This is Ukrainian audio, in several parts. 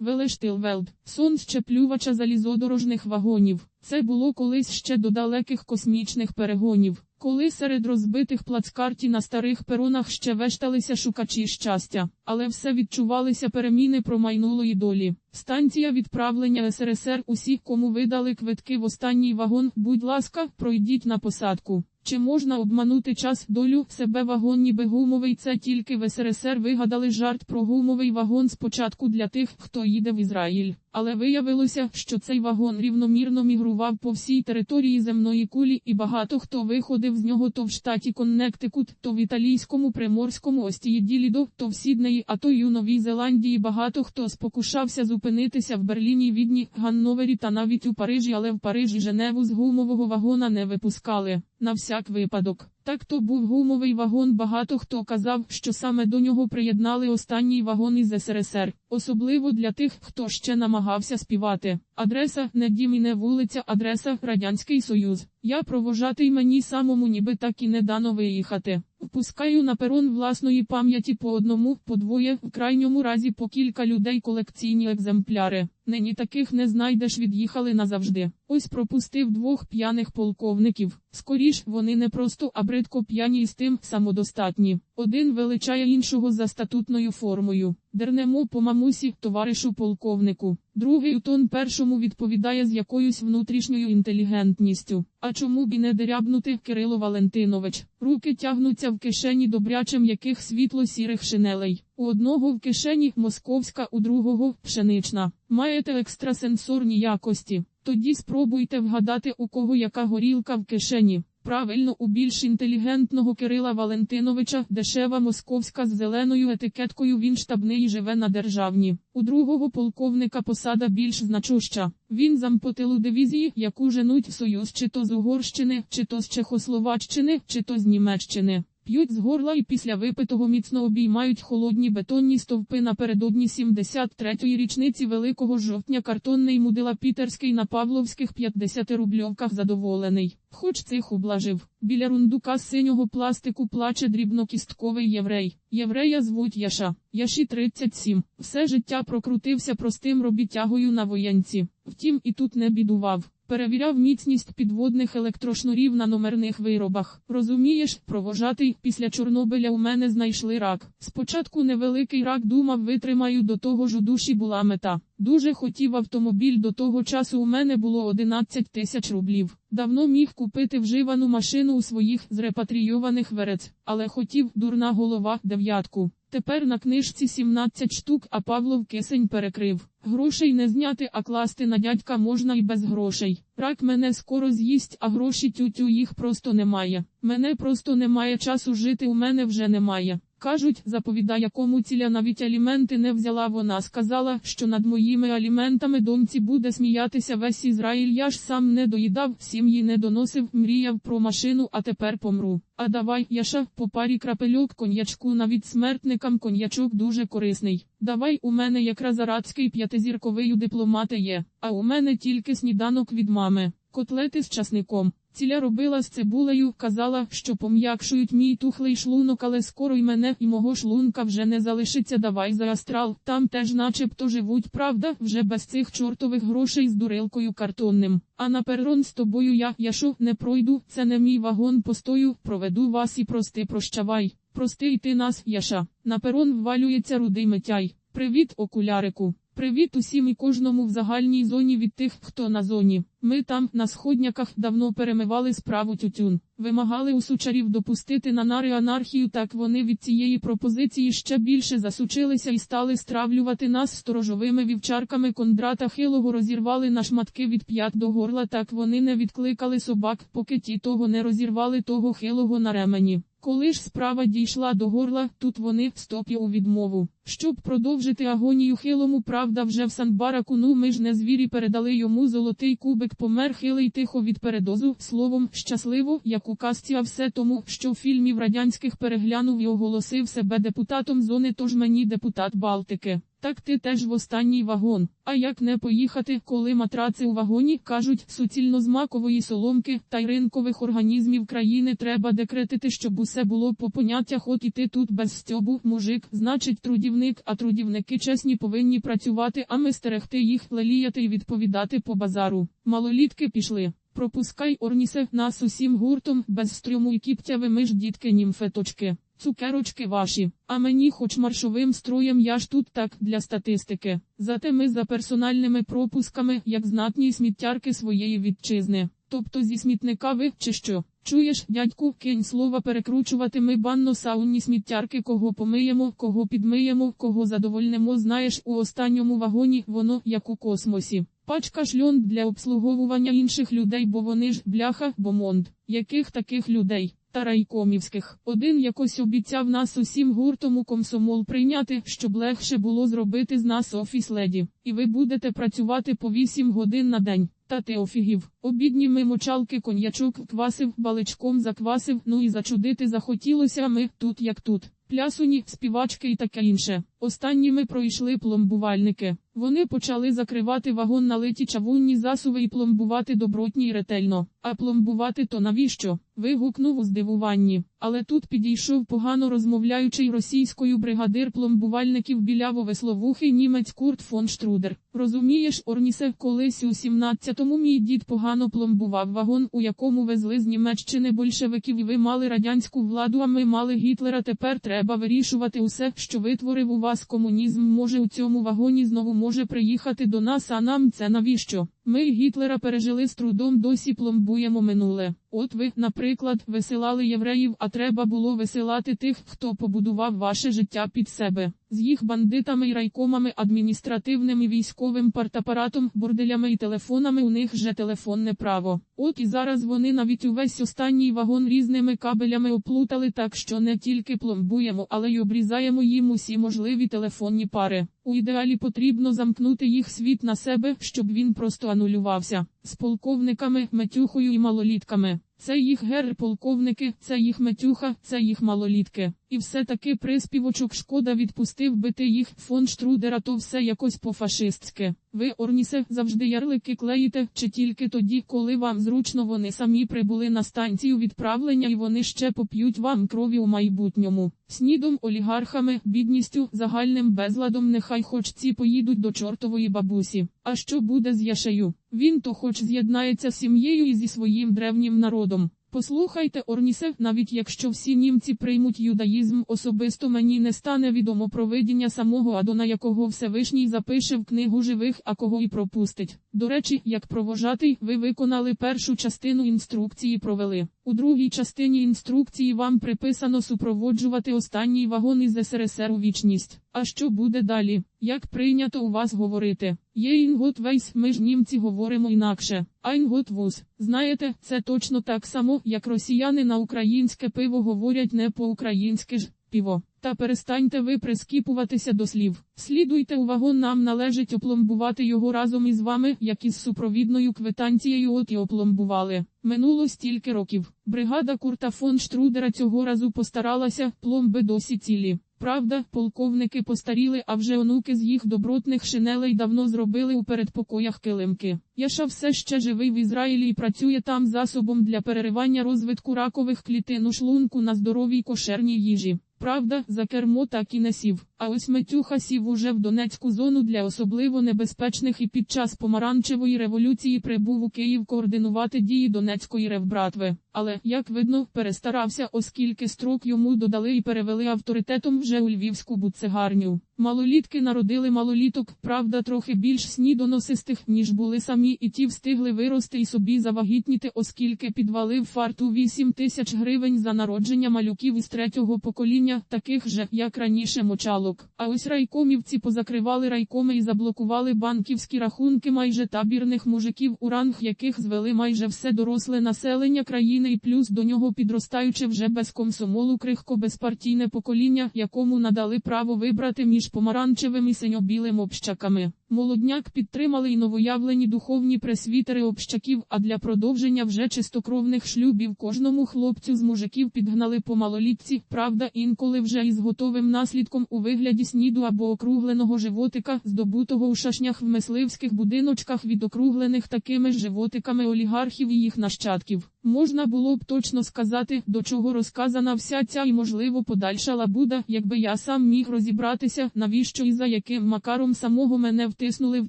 Велештилвелд, сон щеплювача залізодорожних вагонів. Це було колись ще до далеких космічних перегонів, коли серед розбитих плацкарті на старих перонах ще вешталися шукачі щастя, але все відчувалися переміни промайнулої долі. Станція відправлення СРСР усіх, кому видали квитки в останній вагон, будь ласка, пройдіть на посадку. Чи можна обманути час долю себе вагон ніби гумовий? Це тільки в СРСР вигадали жарт про гумовий вагон спочатку для тих, хто їде в Ізраїль. Але виявилося, що цей вагон рівномірно мігрував по всій території земної кулі, і багато хто виходив з нього то в штаті Коннектикут, то в італійському приморському Остієділідо, то в Сіднеї, а то й у Новій Зеландії. Багато хто спокушався зупинитися в Берліні, Відні, Ганновері та навіть у Парижі, але в Парижі Женеву з гумового вагона не випускали. На всяк випадок. Так то був гумовий вагон. Багато хто казав, що саме до нього приєднали останній вагон із СРСР, особливо для тих, хто ще намагався співати. Адреса не дім і не вулиця, адреса Радянський Союз. Я провожатий мені самому, ніби так і не дано виїхати. Впускаю на перон власної пам'яті по одному, по двоє, в крайньому разі по кілька людей колекційні екземпляри. Нині таких не знайдеш, від'їхали назавжди. Ось пропустив двох п'яних полковників. Скоріш вони не просто, а бридко п'яні і з тим самодостатні. Один величає іншого за статутною формою. Дернемо по мамусі, товаришу полковнику. Другий у тон першому відповідає з якоюсь внутрішньою інтелігентністю. А чому б і не дерябнути Кирило Валентинович? Руки тягнуться в кишені добрячим яких світло-сірих шинелей. У одного в кишені московська, у другого пшенична. Маєте екстрасенсорні якості. Тоді спробуйте вгадати, у кого яка горілка в кишені. Правильно, у більш інтелігентного Кирила Валентиновича дешева московська з зеленою етикеткою він штабний і живе на державні. У другого полковника посада більш значуща. Він зампотилу дивізії, яку женуть в Союз чи то з Угорщини, чи то з Чехословаччини, чи то з Німеччини. П'ють з горла і після випитого міцно обіймають холодні бетонні стовпи напередодні 73-ї річниці Великого жовтня картонний мудила Пітерський на Павловських 50-рубльовках задоволений. Хоч цих облажив. Біля рундука з синього пластику плаче дрібнокістковий єврей. Єврея звуть Яша. Яші 37. Все життя прокрутився простим робітягою на воєнці. Втім, і тут не бідував. Перевіряв міцність підводних електрошнурів на номерних виробах. Розумієш, провожатий, після Чорнобиля у мене знайшли рак. Спочатку невеликий рак думав, витримаю до того ж у душі була мета. Дуже хотів автомобіль до того часу у мене було 11 тисяч рублів. Давно міг купити вживану машину у своїх зрепатрійованих верець, але хотів дурна голова дев'ятку. Тепер на книжці 17 штук, а Павлов кисень перекрив. Грошей не зняти, а класти на дядька можна і без грошей. Рак мене скоро з'їсть, а гроші тютю їх просто немає. Мене просто немає часу жити, у мене вже немає. Кажуть, заповіда якому ціля навіть аліменти не взяла. Вона сказала, що над моїми аліментами домці буде сміятися весь Ізраїль. Я ж сам не доїдав, сім'ї не доносив, мріяв про машину, а тепер помру. А давай, Яша, по парі крапельок коньячку навіть смертникам коньячок дуже корисний. Давай у мене якраз арабський п'ятизірковий дипломати є, а у мене тільки сніданок від мами, котлети з часником. Ціля робила з цибулею, казала, що пом'якшують мій тухлий шлунок, але скоро й мене і мого шлунка вже не залишиться. Давай за астрал. Там теж начебто живуть, правда, вже без цих чортових грошей з дурилкою картонним. А на перрон з тобою я, яшу, не пройду, це не мій вагон постою, проведу вас і прости, прощавай. Прости й ти нас, яша. На перон ввалюється рудий митяй. Привіт, окулярику. Привіт усім і кожному в загальній зоні від тих, хто на зоні. Ми там, на сходняках, давно перемивали справу тютюн. Вимагали у сучарів допустити на нари анархію, так вони від цієї пропозиції ще більше засучилися і стали стравлювати нас сторожовими вівчарками Кондрата Хилого розірвали на шматки від п'ят до горла, так вони не відкликали собак, поки ті того не розірвали того хилого на ремені. Коли ж справа дійшла до горла, тут вони стоп'я у відмову. Щоб продовжити агонію хилому, правда, вже в Санбараку, ну ми ж не звірі передали йому золотий кубик, помер хилий тихо від передозу, словом, щасливо, як у казці, все тому, що фільмів радянських переглянув і оголосив себе депутатом зони, тож мені депутат Балтики. Так ти теж в останній вагон. А як не поїхати, коли матраци у вагоні кажуть суцільно з макової соломки та й ринкових організмів країни треба декретити, щоб усе було по поняттях. От і ти тут без стьобу, мужик, значить трудівник, а трудівники чесні повинні працювати, а ми стерегти їх, леліяти і відповідати по базару. Малолітки пішли. Пропускай Орнісе нас усім гуртом, без стрьому і кіптяви ми ж дітки німфеточки. Цукерочки ваші, а мені хоч маршовим строєм я ж тут так для статистики. Зате ми за персональними пропусками, як знатні сміттярки своєї вітчизни. Тобто зі смітника ви чи що? Чуєш, дядьку, кинь слова перекручувати ми банно саунні сміттярки, кого помиємо, кого підмиємо, кого задовольнимо. Знаєш, у останньому вагоні воно як у космосі. Пачка шльон для обслуговування інших людей, бо вони ж бляха, бомонд. Яких таких людей? Та райкомівських. Один якось обіцяв нас усім гуртом у комсомол прийняти, щоб легше було зробити з нас офіс леді. І ви будете працювати по 8 годин на день. Та ти офігів. Обідні ми мочалки коньячок квасив, баличком заквасив, ну і зачудити захотілося ми, тут як тут. Плясуні, співачки і таке інше. Останніми пройшли пломбувальники. Вони почали закривати вагон налиті чавунні засуви і пломбувати добротні й ретельно. А пломбувати то навіщо? Вигукнув у здивуванні. Але тут підійшов погано розмовляючий російською бригадир пломбувальників біляво весловухий німець Курт фон Штрудер. Розумієш, Орнісе, колись у 17-му мій дід погано пломбував вагон, у якому везли з Німеччини большевиків, і ви мали радянську владу, а ми мали Гітлера. Тепер треба вирішувати усе, що витворив у вас комунізм. Може у цьому вагоні знову може приїхати до нас, а нам це навіщо? Ми Гітлера пережили з трудом, досі пломбуємо минуле. От ви, наприклад, висилали євреїв, а треба було висилати тих, хто побудував ваше життя під себе. З їх бандитами і райкомами, адміністративним і військовим партапаратом, борделями і телефонами у них же телефонне право. От і зараз вони навіть увесь останній вагон різними кабелями оплутали так, що не тільки пломбуємо, але й обрізаємо їм усі можливі телефонні пари. У ідеалі потрібно замкнути їх світ на себе, щоб він просто анулювався. З полковниками, метюхою і малолітками. Це їх гер-полковники, це їх метюха, це їх малолітки. І все-таки приспівочок шкода відпустив би ти їх фон Штрудера, то все якось по-фашистськи. Ви, Орнісе, завжди ярлики клеїте, чи тільки тоді, коли вам зручно вони самі прибули на станцію відправлення і вони ще поп'ють вам крові у майбутньому. Снідом, олігархами, бідністю, загальним безладом, нехай хоч ці поїдуть до чортової бабусі. А що буде з Яшею? Він то хоч з'єднається з сім'єю і зі своїм древнім народом. Послухайте, Орнісе, навіть якщо всі німці приймуть юдаїзм, особисто мені не стане відомо про видіння самого Адона, якого Всевишній запише в книгу живих, а кого і пропустить. До речі, як провожатий, ви виконали першу частину інструкції, провели. У другій частині інструкції вам приписано супроводжувати останній вагон із СРСР у вічність. А що буде далі? Як прийнято у вас говорити? Є інготвейс, ми ж німці говоримо інакше. Айнготвус. Знаєте, це точно так само, як росіяни на українське пиво говорять не по-українськи ж піво. Та перестаньте ви прискіпуватися до слів. Слідуйте у вагон, нам належить опломбувати його разом із вами, як із супровідною квитанцією от і опломбували. Минуло стільки років. Бригада Курта фон Штрудера цього разу постаралася, пломби досі цілі. Правда, полковники постаріли, а вже онуки з їх добротних шинелей давно зробили у передпокоях килимки. Яша все ще живий в Ізраїлі і працює там засобом для переривання розвитку ракових клітин у шлунку на здоровій кошерній їжі. Правда, за кермо так і не сів. А ось Метюха сів уже в Донецьку зону для особливо небезпечних і під час помаранчевої революції прибув у Київ координувати дії Донецької ревбратви. Але, як видно, перестарався, оскільки строк йому додали і перевели авторитетом вже у львівську буцегарню. Малолітки народили малоліток, правда, трохи більш снідоносистих, ніж були самі, і ті встигли вирости і собі завагітніти, оскільки підвалив фарту 8 тисяч гривень за народження малюків із третього покоління, таких же, як раніше мочалок. А ось райкомівці позакривали райкоми і заблокували банківські рахунки майже табірних мужиків, у ранг яких звели майже все доросле населення країни, і плюс до нього підростаючи вже без комсомолу крихко безпартійне покоління, якому надали право вибрати між помаранчевим і синьо-білим общаками. Молодняк підтримали й новоявлені духовні пресвітери общаків, а для продовження вже чистокровних шлюбів кожному хлопцю з мужиків підгнали по малолітці, правда, інколи вже із готовим наслідком у вигляді сніду або округленого животика, здобутого у шашнях в мисливських будиночках від округлених такими ж животиками олігархів і їх нащадків. Можна було б точно сказати, до чого розказана вся ця і можливо подальша лабуда, якби я сам міг розібратися, навіщо і за яким макаром самого мене втиснули в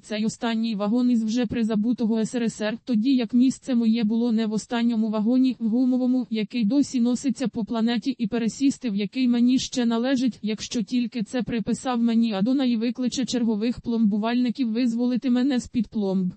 цей останній вагон із вже призабутого СРСР, тоді як місце моє було не в останньому вагоні, в гумовому, який досі носиться по планеті, і пересісти, в який мені ще належить, якщо тільки це приписав мені Адона і викличе чергових пломбувальників визволити мене з під пломб.